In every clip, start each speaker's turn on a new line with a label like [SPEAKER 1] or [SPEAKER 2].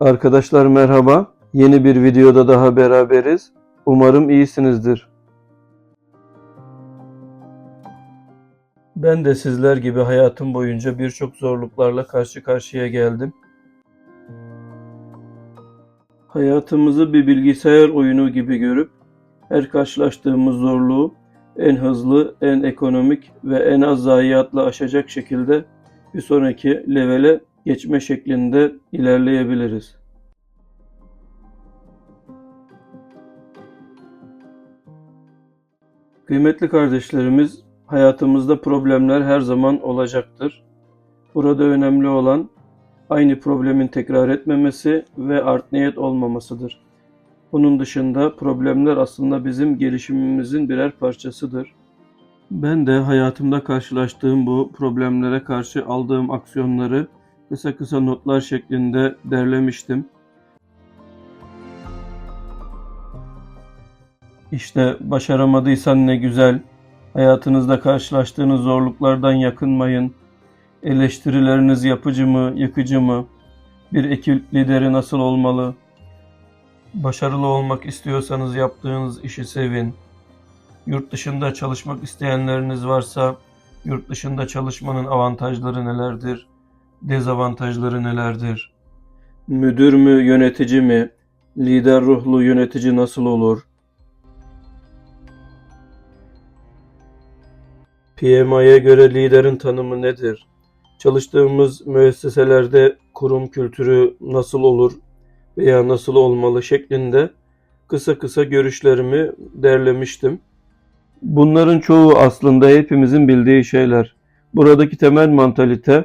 [SPEAKER 1] Arkadaşlar merhaba. Yeni bir videoda daha beraberiz. Umarım iyisinizdir. Ben de sizler gibi hayatım boyunca birçok zorluklarla karşı karşıya geldim. Hayatımızı bir bilgisayar oyunu gibi görüp her karşılaştığımız zorluğu en hızlı, en ekonomik ve en az zayiatla aşacak şekilde bir sonraki levele geçme şeklinde ilerleyebiliriz. Kıymetli kardeşlerimiz, hayatımızda problemler her zaman olacaktır. Burada önemli olan aynı problemin tekrar etmemesi ve art niyet olmamasıdır. Bunun dışında problemler aslında bizim gelişimimizin birer parçasıdır. Ben de hayatımda karşılaştığım bu problemlere karşı aldığım aksiyonları kısa kısa notlar şeklinde derlemiştim. İşte başaramadıysan ne güzel. Hayatınızda karşılaştığınız zorluklardan yakınmayın. Eleştirileriniz yapıcı mı, yıkıcı mı? Bir ekip lideri nasıl olmalı? Başarılı olmak istiyorsanız yaptığınız işi sevin. Yurt dışında çalışmak isteyenleriniz varsa yurt dışında çalışmanın avantajları nelerdir? Dezavantajları nelerdir? Müdür mü, yönetici mi? Lider ruhlu yönetici nasıl olur? PMI'ye göre liderin tanımı nedir? Çalıştığımız müesseselerde kurum kültürü nasıl olur veya nasıl olmalı şeklinde kısa kısa görüşlerimi derlemiştim. Bunların çoğu aslında hepimizin bildiği şeyler. Buradaki temel mantalite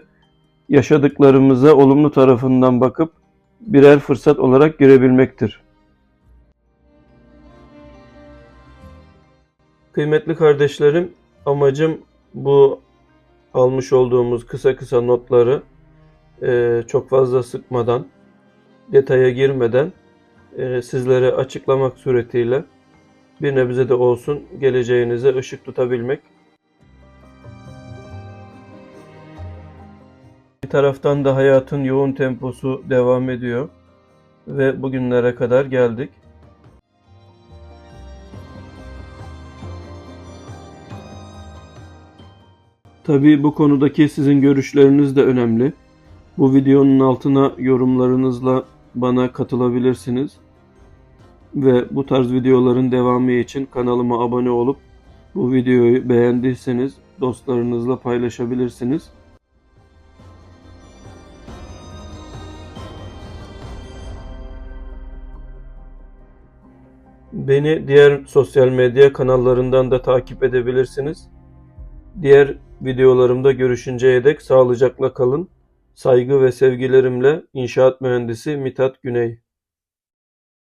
[SPEAKER 1] yaşadıklarımıza olumlu tarafından bakıp birer fırsat olarak görebilmektir. Kıymetli kardeşlerim, amacım bu almış olduğumuz kısa kısa notları eee, çok fazla sıkmadan, detaya girmeden eee, sizlere açıklamak suretiyle bir nebze de olsun geleceğinize ışık tutabilmek. Taraftan da hayatın yoğun temposu devam ediyor ve bugünlere kadar geldik. Tabii bu konudaki sizin görüşleriniz de önemli. Bu videonun altına yorumlarınızla bana katılabilirsiniz. Ve bu tarz videoların devamı için kanalıma abone olup bu videoyu beğendiyseniz dostlarınızla paylaşabilirsiniz. Beni diğer sosyal medya kanallarından da takip edebilirsiniz. Diğer videolarımda görüşünceye dek sağlıcakla kalın. Saygı ve sevgilerimle İnşaat Mühendisi Mithat Güney.